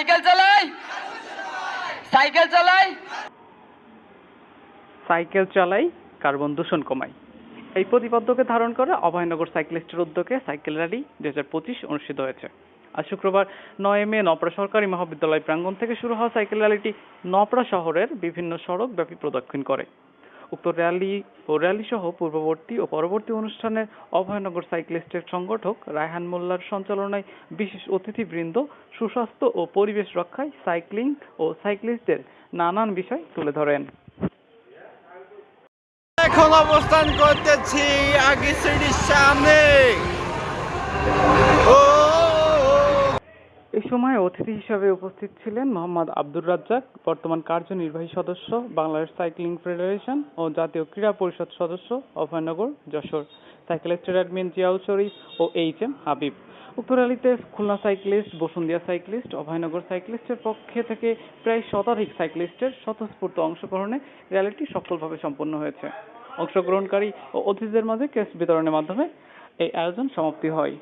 Cycle চালাই। Cycle চালাই। Cycle চালাই, কার্বন দূষণ কমাই। এই প্রতিপাদ্যকে ধারণ করে অভয়নগর সাইক্লিস্টের উদ্যোগে সাইকেল র্যালি দুই হাজার পঁচিশ অনুষ্ঠিত হয়েছে। আজ শুক্রবার নয় মে নপড়া সরকারি মহাবিদ্যালয় প্রাঙ্গণ থেকে শুরু হওয়া সাইকেল র্যালিটি নপড়া শহরের বিভিন্ন সড়ক ব্যাপী প্রদক্ষিণ করে। উক্ত র্যালি ও র্যালি সহ পূর্ববর্তী ও পরবর্তী অনুষ্ঠানে অভয়নগর সাইক্লিস্টের সংগঠক রায়হান মোল্লার সঞ্চালনায় বিশেষ অতিথিবৃন্দ, সুস্বাস্থ্য ও পরিবেশ রক্ষায় সাইক্লিং ও সাইক্লিস্টদের নানান বিষয় তুলে ধরেন। এখন অবস্থান করতেছি আগে সিঁড়ির সামনে ও এই সময় অতিথি হিসাবে উপস্থিত ছিলেন মোহাম্মদ আব্দুর রাজ্জাক, বর্তমান কার্যনির্বাহী সদস্য, বাংলাদেশ সাইক্লিং ফেডারেশন ও জাতীয় ক্রীড়া পরিষদ সদস্য, অভয়নগর, যশোর। সাইকেলিস্টের অ্যাডমিন জিয়াউল শরীফ ও এইচ এম হাবিব। উক্ত র্যালিতে খুলনা সাইক্লিস্ট বসুন্দিয়া সাইক্লিস্ট, অভয়নগর সাইক্লিস্টের পক্ষে থেকে প্রায় শতাধিক সাইক্লিস্টের স্বতঃস্ফূর্ত অংশগ্রহণে র্যালিটি সফলভাবে সম্পন্ন হয়েছে। অংশগ্রহণকারী ও অতিথিদের মাঝে ক্রেস্ট বিতরণের মাধ্যমে এই আয়োজন সমাপ্তি হয়।